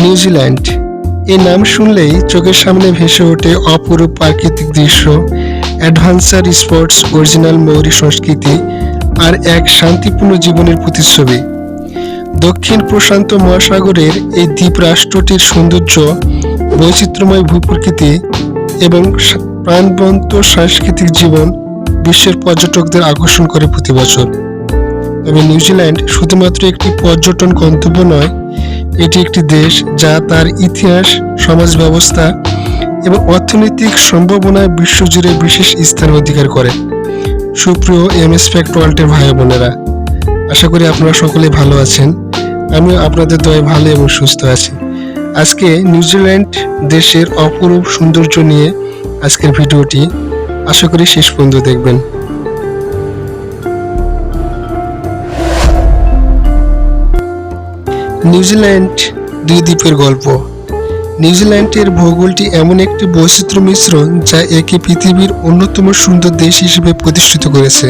New Zealand. এই নাম শুনলেই চোখের সামনে ভেসে ওঠে অপরূপ প্রাকৃতিক দৃশ্য অ্যাডভেঞ্চার স্পোর্টস অরিজিনাল মৌরি সংস্কৃতি আর এক শান্তিপূর্ণ জীবনের প্রতিচ্ছবি। দক্ষিণ প্রশান্ত মহাসাগরের এই দ্বীপ রাষ্ট্রটির সৌন্দর্য, বৈচিত্র্যময় ভূপ্রকৃতি এবং প্রাণবন্ত সাংস্কৃতিক জীবন বিশ্বের পর্যটকদের আকর্ষণ করে প্রতি বছর। তবে নিউজিল্যান্ড শুধুমাত্র একটি পর্যটন গন্তব্য নয় এটি একটি দেশ যা তার ইতিহাস, সমাজ ব্যবস্থা এবং অর্থনৈতিক সম্ভাবনায় বিশ্বজুড়ে বিশেষ স্থান অধিকার করে। সুপ্রিয় এম এস ফ্যাক্ট ওয়ার্ল্ডের ভাই বোনেরা, আশা করি আপনারা সকলে ভালো আছেন। আমিও আপনাদের দয়ে ভালো এবং সুস্থ আছি। আজকে নিউজিল্যান্ড দেশের অপরূপ সৌন্দর্য নিয়ে আজকের ভিডিওটি আশা করি শেষ পর্যন্ত দেখবেন। নিউজিল্যান্ড দুই দ্বীপের গল্প। নিউজিল্যান্ডের ভূগোলটি এমন একটি বৈচিত্র্য মিশ্রণ যা একে পৃথিবীর অন্যতম সুন্দর দেশ হিসেবে প্রতিষ্ঠিত করেছে।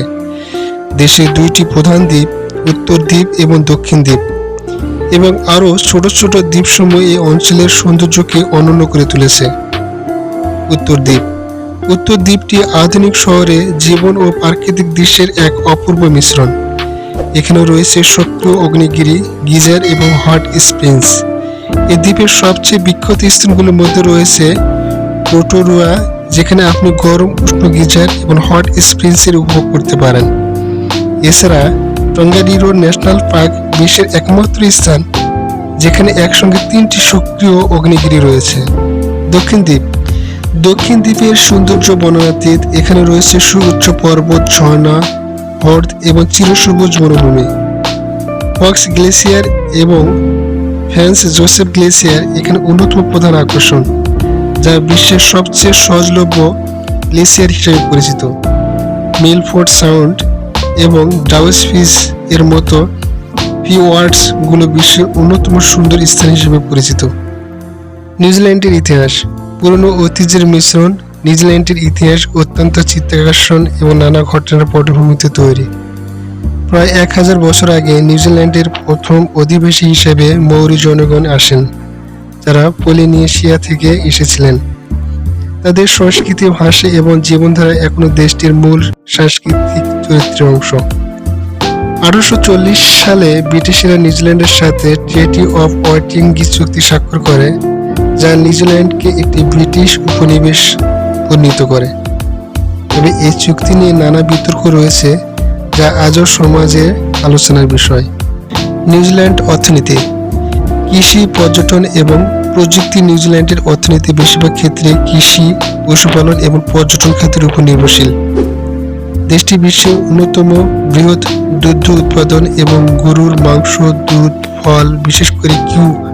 দেশের দুইটি প্রধান দ্বীপ, উত্তর দ্বীপ এবং দক্ষিণ দ্বীপ, এবং আরও ছোট ছোট দ্বীপসমূহ এই অঞ্চলের সৌন্দর্যকে অনন্য করে তুলেছে। উত্তর দ্বীপ। উত্তর দ্বীপটি আধুনিক শহরে জীবন ও প্রাকৃতিক দৃশ্যের এক অপূর্ব মিশ্রণ। এখানে রয়েছে সক্রিয় অগ্নিগিরি, গিজার এবং হট স্প্রিংস। এই দ্বীপের সবচেয়ে বিখ্যাত স্থানগুলোর মধ্যে রয়েছে রোটোরুয়া যেখানে আপনি গরম, উষ্ণ গিজার এবং হট স্প্রিংসের উপভোগ করতে পারেন। এছাড়া টঙ্গারিরো ন্যাশনাল পার্ক বিশ্বের একমাত্র স্থান, যেখানে একসঙ্গে তিনটি সক্রিয় অগ্নিগিরি রয়েছে। দক্ষিণ দ্বীপ। দক্ষিণ দ্বীপের সৌন্দর্য বর্ণনাতীত, এখানে রয়েছে সুউচ্চ পর্বত, ঝর্ণা হ্রদ এবং চিরসবুজ মরুভূমি। ফক্স গ্লেসিয়ার এবং ফ্যান্স জোসেফ গ্লেসিয়ার এখানে অন্যতম প্রধান আকর্ষণ, যা বিশ্বের সবচেয়ে সহজলভ্য গ্লেসিয়ার হিসেবে পরিচিত। মিলফোর্ড সাউন্ড এবং ডাউস ফিস এর মতো ফিওয়ার্ডসগুলো বিশ্বের অন্যতম সুন্দর স্থান হিসেবে পরিচিত। নিউজিল্যান্ডের ইতিহাস, পুরনো ঐতিহ্যের মিশ্রণ নিউজিল্যান্ডের ইতিহাস অত্যন্ত চিত্তাকর্ষণ এবং নানা ঘটনার পটভূমিতে তৈরি। প্রায় এক হাজার বছর আগে নিউজিল্যান্ডের প্রথম অধিবাসী হিসেবে মৌরি জনগণ আসেন, যারা পলিনেশিয়া থেকে এসেছিলেন। তাদের সংস্কৃতি, ভাষা এবং জীবনধারা এখনও দেশটির মূল সাংস্কৃতিক চরিত্রের অংশ। আঠারোশো চল্লিশ সালে ব্রিটিশরা নিউজিল্যান্ডের সাথে ট্রেটি অফ ওয়াইটিঙ্গি চুক্তি স্বাক্ষর করে, যা নিউজিল্যান্ডকে একটি ব্রিটিশ উপনিবেশ পরিণত করে। তবে এই চুক্তি নিয়ে নানা বিতর্ক রয়েছে যা আজও সমাজে আলোচনার বিষয়। নিউজিল্যান্ড অর্থনীতি, কৃষি, পর্যটন এবং প্রযুক্তি নিউজিল্যান্ডের অর্থনীতি বেশিরভাগ ক্ষেত্রে কৃষি, পশুপালন এবং পর্যটন খাতের উপর নির্ভরশীল। দেশটি বিশ্বের অন্যতম বৃহৎ দুগ্ধ উৎপাদন এবং গরুর মাংস, দুধ, ফল, বিশেষ করে কিউ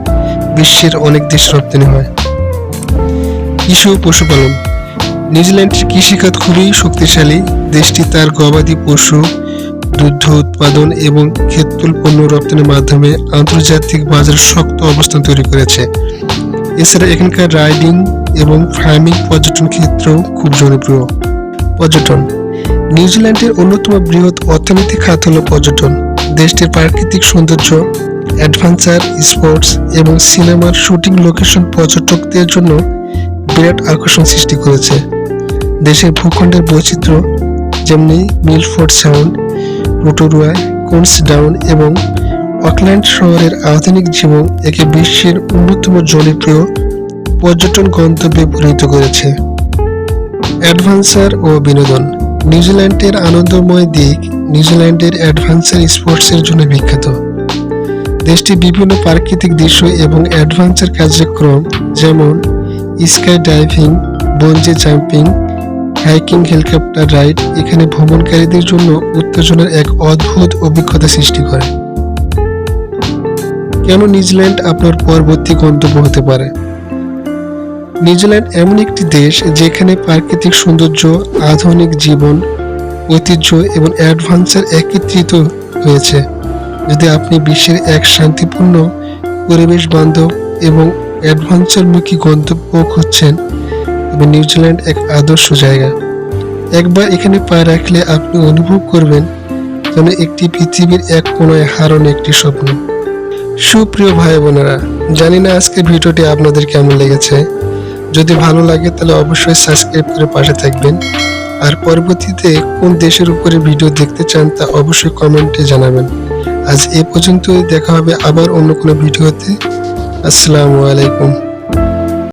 বিশ্বের অনেক দেশ রপ্তানি হয়। কৃষি ও পশুপালন নিউজিল্যান্ডের কৃষিখাত খুবই শক্তিশালী। দেশটি তার গবাদি পশু, দুগ্ধ উৎপাদন এবং ক্ষেত্রল পণ্য রপ্তানির মাধ্যমে আন্তর্জাতিক বাজারে শক্ত অবস্থান তৈরি করেছে। এছাড়া এখানকার রাইডিং এবং ফার্মিং পর্যটন ক্ষেত্রেও খুব জনপ্রিয়। পর্যটন। নিউজিল্যান্ডের অন্যতম বৃহৎ অর্থনৈতিক খাত হল পর্যটন। দেশটির প্রাকৃতিক সৌন্দর্য, অ্যাডভেঞ্চার, স্পোর্টস এবং সিনেমার শুটিং লোকেশন পর্যটকদের জন্য বিরাট আকর্ষণ সৃষ্টি করেছে। দেশের ভূখণ্ডের বৈচিত্র্য, যেমনি মিলফোর্ড সাউন্ড, রোটোরুয়া কোন্স ডাউন এবং অকল্যান্ড শহরের আধুনিক জীবন একে বিশ্বের অন্যতম জনপ্রিয় পর্যটন গন্তব্যে পরিণত করেছে। অ্যাডভেঞ্চার ও বিনোদন, নিউজিল্যান্ডের আনন্দময় দিক নিউজিল্যান্ডের অ্যাডভেঞ্চার স্পোর্টসের জন্য বিখ্যাত। দেশটি বিভিন্ন প্রাকৃতিক দৃশ্য এবং অ্যাডভেঞ্চার কার্যক্রম যেমন skydiving bungee jumping hiking helicopter ride এখানে ভ্রমণকারীদের জন্য উত্তেজনার এক অদ্ভুত অভিজ্ঞতা সৃষ্টি করে। কেন নিউজিল্যান্ড আপনার পরবর্তী গন্তব্য হতে পারে? নিউজিল্যান্ড এমন একটি দেশ যেখানে প্রাকৃতিক সৌন্দর্য, আধুনিক জীবন, ঐতিহ্য এবং অ্যাডভেঞ্চার একত্রিত হয়েছে। যদি আপনি বিশ্বের এক শান্তিপূর্ণ পরিবেশ বান্ধব এবং অ্যাডভেঞ্চারমুখী গন্তব্য খুঁজছেন তবে নিউজিল্যান্ড এক আদর্শ জায়গা। একবার এখানে পা রাখলে আপনি অনুভব করবেন যেন একটি পৃথিবীর এক কোনায় হারানো একটি স্বপ্ন। সুপ্রিয় ভাই বোনেরা, জানি না আজকের ভিডিওটি আপনাদের কেমন লেগেছে। যদি ভালো লাগে তাহলে অবশ্যই সাবস্ক্রাইব করে পাশে থাকবেন। আর পরবর্তীতে কোন দেশের উপরে ভিডিও দেখতে চান তা অবশ্যই কমেন্টে জানাবেন। আজ এ পর্যন্তই, দেখা হবে আবার অন্য কোনো ভিডিওতে। আসসালামু আলাইকুম।